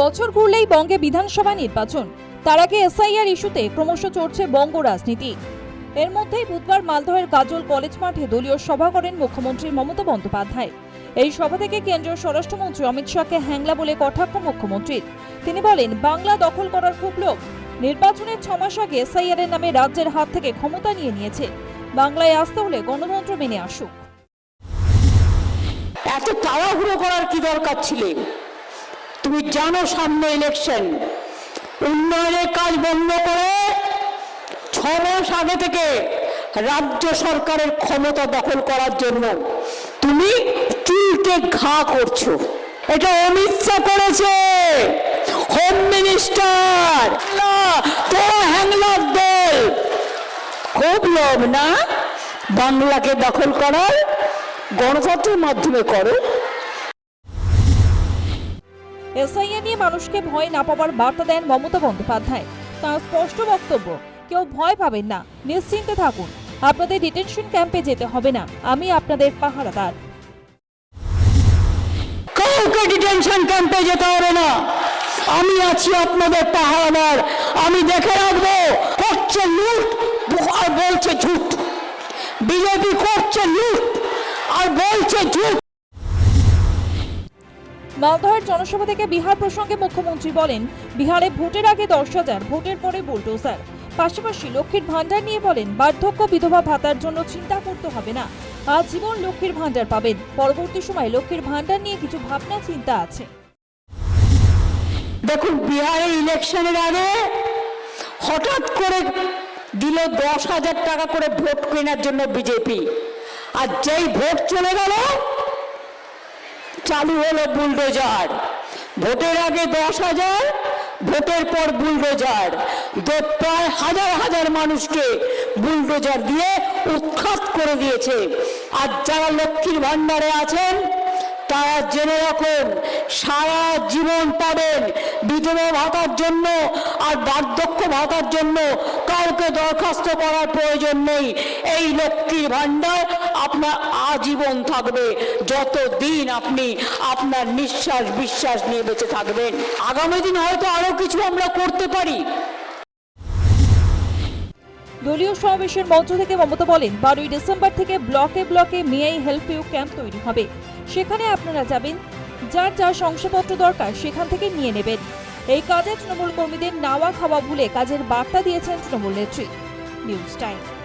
বছর ঘুরলেই বঙ্গে বিধানসভা নির্বাচন। তার আগে এসআইআর ইস্যুতে ক্রমশ চড়ছে বঙ্গ রাজনীতি। এর মধ্যেই বুধবার মালদহের গাজল কলেজ মাঠে দলীয় সভা করেন মুখ্যমন্ত্রী মমতা বন্দ্যোপাধ্যায়। এই সভা থেকে কেন্দ্রীয় স্বরাষ্ট্রমন্ত্রী অমিত শাহকে হ্যাংলা বলে কটাক্ষ মুখ্যমন্ত্রীর। তিনি বলেন, বাংলা দখল করার খুব লোক নির্বাচনের ছমাস আগে এসআইআর এর নামে রাজ্যের হাত থেকে ক্ষমতা নিয়ে নিয়েছে। বাংলায় আসতে হলে গণতন্ত্র মেনে আসুক। এত তাড়াহুড়ো করার কি দরকার ছিল? তুমি জানো সামনে ইলেকশন উন্নয়নের কাজ বন্ধ করে ছ মাস আগে থেকে রাজ্য সরকারের ক্ষমতা দখল করার জন্য তুমি চুলকে ঘা করছ। এটা অমিত শাহ করেছে। হোম মিনিস্টার তোরা হ্যাংলার দল। খুব লোভ না? বাংলাকে দখল করার গণতন্ত্রের মাধ্যমে করো। এসআইএ নিয়ে মানুষকে ভয় না পাওয়ার বার্তা দেন মমতা বন্দ্যোপাধ্যায়। তার স্পষ্ট বক্তব্য, কেউ ভয় পাবেন না, নিশ্চিন্তে থাকুন। আপনাদের ডিটেনশন ক্যাম্পে যেতে হবে না, আমি আপনাদের পাহারাদার। কাউকে ডিটেনশন ক্যাম্পে যেতে হবে না। আমি আছি আপনাদের পাহাড়াদার আমি দেখে রাখব, করছে লুট, আর বলছে ঝুট। বিজেপি করছে লুট, আর বলছে ঝুট। মালদহের জনসভা থেকে বিহার প্রসঙ্গে মুখ্যমন্ত্রী বলেন, বিহারে ভোটের আগে দশ হাজার, ভোটের পরে বুলডোজার। পাশাপাশি লক্ষ্মীর ভাণ্ডার নিয়ে বলেন, বার্ধক্য বিধবা ভাতার জন্য চিন্তা করতে হবে না। আজীবন লক্ষ্মীর ভান্ডার পাবেন। পরবর্তী সময় লক্ষ্মীর ভাণ্ডার নিয়ে কিছু ভাবনা, চিন্তা আছে। দেখুন বিহারের ইলেকশনের আগে হঠাৎ করে দিল দশ হাজার টাকা করে ভোট কেনার জন্য বিজেপি। আর যেই ভোট চলে গেল চালু হলো বুলডোজার। ভোটের আগে দশ হাজার, ভোটের পর বুলডোজার। প্রায় হাজার হাজার মানুষকে বুলডোজার দিয়ে উৎখাত করে দিয়েছে। আর যারা লক্ষ্মীর ভাণ্ডারে আছেন, তারা জেনে রাখুন, সারা জীবন পাবেন বিধবা ভাতার জন্য আর বার্ধক্য ভাতার জন্য দরখাস্ত করার প্রয়োজন নেই। এই লক্ষ্মীর ভাণ্ডার আপনার আজীবন থাকবে। যতদিন আপনি আপনার নিঃশ্বাস বিশ্বাস নিয়ে বেঁচে থাকবেন। আগামী দিন হয়তো আরও কিছু আমরা করতে পারি। দলীয় সমাবেশের মঞ্চ থেকে মমতা বলেন, বারোই ডিসেম্বর থেকে ব্লকে ব্লকে মেয়াই হেল্প ইউ ক্যাম্প তৈরি হবে। সেখানে আপনারা যাবেন, যার যা শংসাপত্র দরকার সেখান থেকে নিয়ে নেবেন। এই কাজে তৃণমূল কর্মীদের নাওয়া খাওয়া ভুলে কাজের বার্তা দিয়েছেন তৃণমূল নেত্রী। News Time.